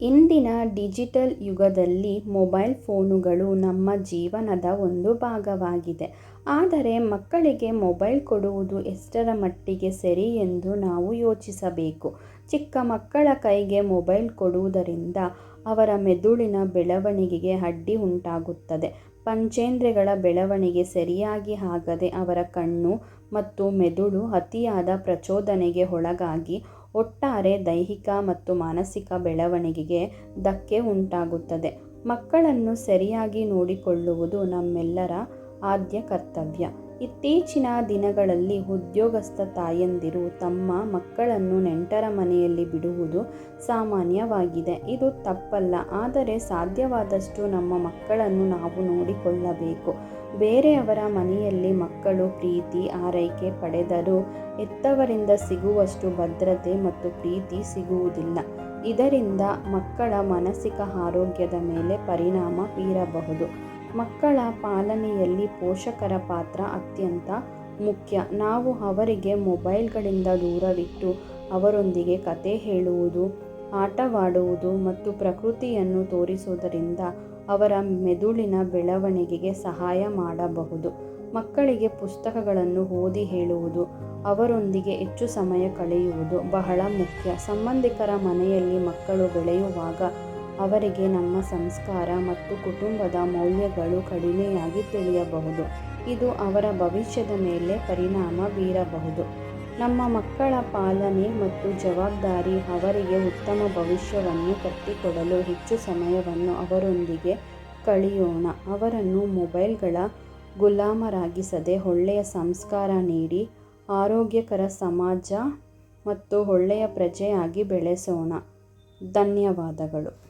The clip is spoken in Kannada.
ಇಂದಿನ ಡಿಜಿಟಲ್ ಯುಗದಲ್ಲಿ ಮೊಬೈಲ್ ಫೋನುಗಳು ನಮ್ಮ ಜೀವನದ ಒಂದು ಭಾಗವಾಗಿದೆ. ಆದರೆ ಮಕ್ಕಳಿಗೆ ಮೊಬೈಲ್ ಕೊಡುವುದು ಎಷ್ಟರ ಮಟ್ಟಿಗೆ ಸರಿ ಎಂದು ನಾವು ಯೋಚಿಸಬೇಕು. ಚಿಕ್ಕ ಮಕ್ಕಳ ಕೈಗೆ ಮೊಬೈಲ್ ಕೊಡುವುದರಿಂದ ಅವರ ಮೆದುಳಿನ ಬೆಳವಣಿಗೆಗೆ ಅಡ್ಡಿ ಉಂಟಾಗುತ್ತದೆ. ಪಂಚೇಂದ್ರಗಳ ಬೆಳವಣಿಗೆ ಸರಿಯಾಗಿ ಆಗದೆ ಅವರ ಕಣ್ಣು ಮತ್ತು ಮೆದುಳು ಅತಿಯಾದ ಪ್ರಚೋದನೆಗೆ ಒಳಗಾಗಿ ಒಟ್ಟಾರೆ ದೈಹಿಕ ಮತ್ತು ಮಾನಸಿಕ ಬೆಳವಣಿಗೆಗೆ ಧಕ್ಕೆ ಉಂಟಾಗುತ್ತದೆ. ಮಕ್ಕಳನ್ನು ಸರಿಯಾಗಿ ನೋಡಿಕೊಳ್ಳುವುದು ನಮ್ಮೆಲ್ಲರ ಆದ್ಯ ಕರ್ತವ್ಯ. ಇತ್ತೀಚಿನ ದಿನಗಳಲ್ಲಿ ಉದ್ಯೋಗಸ್ಥ ತಾಯಂದಿರು ತಮ್ಮ ಮಕ್ಕಳನ್ನು ನೆಂಟರ ಮನೆಯಲ್ಲಿ ಬಿಡುವುದು ಸಾಮಾನ್ಯವಾಗಿದೆ. ಇದು ತಪ್ಪಲ್ಲ. ಆದರೆ ಸಾಧ್ಯವಾದಷ್ಟು ನಮ್ಮ ಮಕ್ಕಳನ್ನು ನಾವು ನೋಡಿಕೊಳ್ಳಬೇಕು. ಬೇರೆಯವರ ಮನೆಯಲ್ಲಿ ಮಕ್ಕಳು ಪ್ರೀತಿ, ಆರೈಕೆ ಪಡೆದರೂ ಹೆತ್ತವರಿಂದ ಸಿಗುವಷ್ಟು ಭದ್ರತೆ ಮತ್ತು ಪ್ರೀತಿ ಸಿಗುವುದಿಲ್ಲ. ಇದರಿಂದ ಮಕ್ಕಳ ಮಾನಸಿಕ ಆರೋಗ್ಯದ ಮೇಲೆ ಪರಿಣಾಮ ಬೀರಬಹುದು. ಮಕ್ಕಳ ಪಾಲನೆಯಲ್ಲಿ ಪೋಷಕರ ಪಾತ್ರ ಅತ್ಯಂತ ಮುಖ್ಯ. ನಾವು ಅವರಿಗೆ ಮೊಬೈಲ್ಗಳಿಂದ ದೂರವಿಟ್ಟು ಅವರೊಂದಿಗೆ ಕತೆ ಹೇಳುವುದು, ಆಟವಾಡುವುದು ಮತ್ತು ಪ್ರಕೃತಿಯನ್ನು ತೋರಿಸುವುದರಿಂದ ಅವರ ಮೆದುಳಿನ ಬೆಳವಣಿಗೆಗೆ ಸಹಾಯ ಮಾಡಬಹುದು. ಮಕ್ಕಳಿಗೆ ಪುಸ್ತಕಗಳನ್ನು ಓದಿ ಹೇಳುವುದು, ಅವರೊಂದಿಗೆ ಹೆಚ್ಚು ಸಮಯ ಕಳೆಯುವುದು ಬಹಳ ಮುಖ್ಯ. ಸಂಬಂಧಿಕರ ಮನೆಯಲ್ಲಿ ಮಕ್ಕಳು ಬೆಳೆಯುವಾಗ ಅವರಿಗೆ ನಮ್ಮ ಸಂಸ್ಕಾರ ಮತ್ತು ಕುಟುಂಬದ ಮೌಲ್ಯಗಳು ಕಡಿಮೆಯಾಗಿ ತಿಳಿಯಬಹುದು. ಇದು ಅವರ ಭವಿಷ್ಯದ ಮೇಲೆ ಪರಿಣಾಮ ಬೀರಬಹುದು. ನಮ್ಮ ಮಕ್ಕಳ ಪಾಲನೆ ಮತ್ತು ಜವಾಬ್ದಾರಿ ಅವರಿಗೆ ಉತ್ತಮ ಭವಿಷ್ಯವನ್ನು ಕಟ್ಟಿಕೊಡಲು ಹೆಚ್ಚು ಸಮಯವನ್ನು ಅವರೊಂದಿಗೆ ಕಳೆಯೋಣ. ಅವರನ್ನು ಮೊಬೈಲ್ಗಳ ಗುಲಾಮರಾಗಿಸದೆ ಒಳ್ಳೆಯ ಸಂಸ್ಕಾರ ನೀಡಿ, ಆರೋಗ್ಯಕರ ಸಮಾಜ ಮತ್ತು ಒಳ್ಳೆಯ ಪ್ರಜೆಯಾಗಿ ಬೆಳೆಸೋಣ. ಧನ್ಯವಾದಗಳು.